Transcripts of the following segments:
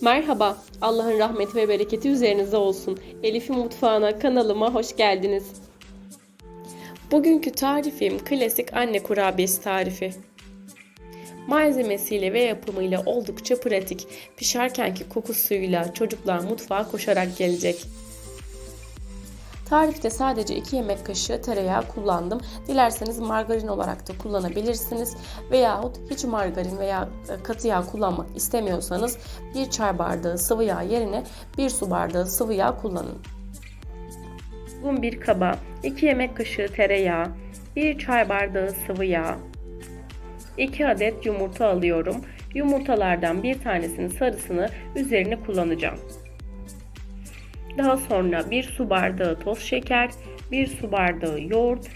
Merhaba, Allah'ın rahmeti ve bereketi üzerinize olsun. Elif'in mutfağına, kanalıma hoş geldiniz. Bugünkü tarifim klasik anne kurabiyesi tarifi. Malzemesiyle ve yapımıyla oldukça pratik. Pişerkenki kokusuyla çocuklar mutfağa koşarak gelecek. Tarifte sadece 2 yemek kaşığı tereyağı kullandım. Dilerseniz margarin olarak da kullanabilirsiniz. Veyahut hiç margarin veya e, katı yağ kullanmak istemiyorsanız 1 çay bardağı sıvı yağ yerine 1 su bardağı sıvı yağ kullanın. Un bir kaba 2 yemek kaşığı tereyağı, 1 çay bardağı sıvı yağ, 2 adet yumurta alıyorum. Yumurtalardan bir tanesinin sarısını üzerine kullanacağım. Daha sonra 1 su bardağı toz şeker, 1 su bardağı yoğurt,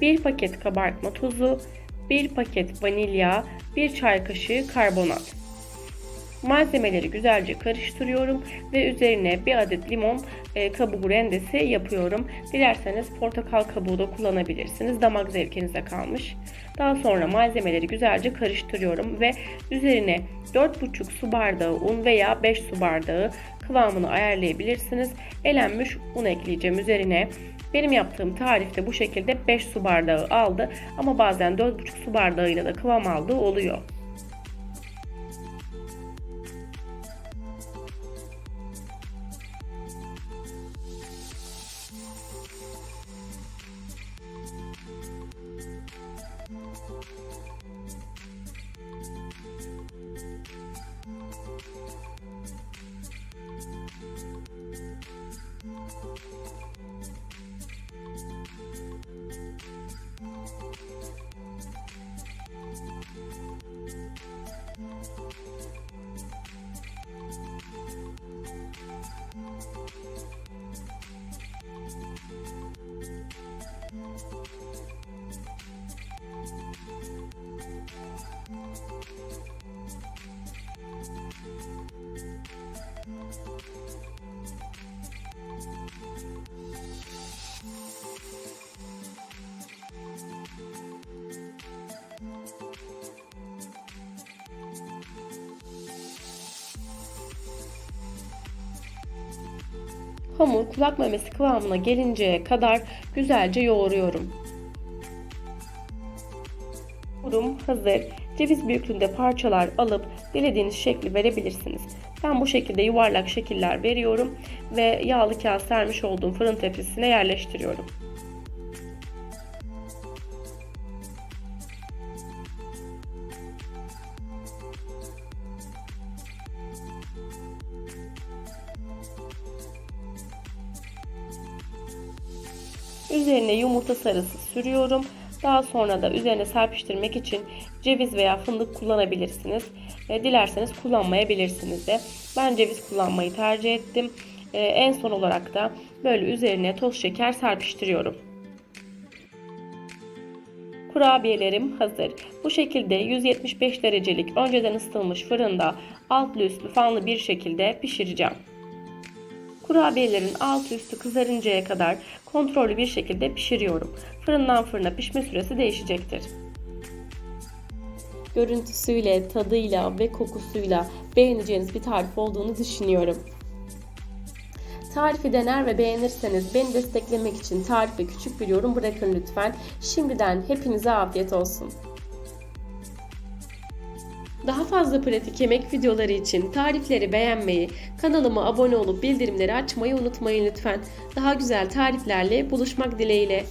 bir paket kabartma tozu, 1 paket vanilya, 1 çay kaşığı karbonat. Malzemeleri güzelce karıştırıyorum ve üzerine bir adet limon e, kabuğu rendesi yapıyorum. Dilerseniz portakal kabuğu da kullanabilirsiniz. Damak zevkinize kalmış. Daha sonra malzemeleri güzelce karıştırıyorum ve üzerine 4,5 su bardağı un veya 5 su bardağı kıvamını ayarlayabilirsiniz. Elenmiş un ekleyeceğim üzerine. Benim yaptığım tarifte bu şekilde 5 su bardağı aldı ama bazen 4,5 su bardağıyla da kıvam aldığı oluyor. Thank you. Hamur kulak memesi kıvamına gelinceye kadar güzelce yoğuruyorum. Hamurum hazır. Ceviz büyüklüğünde parçalar alıp dilediğiniz şekli verebilirsiniz. Ben bu şekilde yuvarlak şekiller veriyorum ve yağlı kağıt sermiş olduğum fırın tepsisine yerleştiriyorum. Üzerine yumurta sarısı sürüyorum. Daha sonra da üzerine serpiştirmek için ceviz veya fındık kullanabilirsiniz. E, dilerseniz kullanmayabilirsiniz de. Ben ceviz kullanmayı tercih ettim. E, en son olarak da böyle üzerine toz şeker serpiştiriyorum. Kurabiyelerim hazır. Bu şekilde 175 derecelik önceden ısıtılmış fırında altlı üstlü fanlı bir şekilde pişireceğim. Kurabiyelerin altı üstü kızarıncaya kadar kontrollü bir şekilde pişiriyorum. Fırından fırına pişme süresi değişecektir. Görüntüsüyle, tadıyla ve kokusuyla beğeneceğiniz bir tarif olduğunu düşünüyorum. Tarifi dener ve beğenirseniz beni desteklemek için tarife küçük bir yorum bırakın lütfen. Şimdiden hepinize afiyet olsun. Daha fazla pratik yemek videoları için tarifleri beğenmeyi, kanalıma abone olup bildirimleri açmayı unutmayın lütfen. Daha güzel tariflerle buluşmak dileğiyle.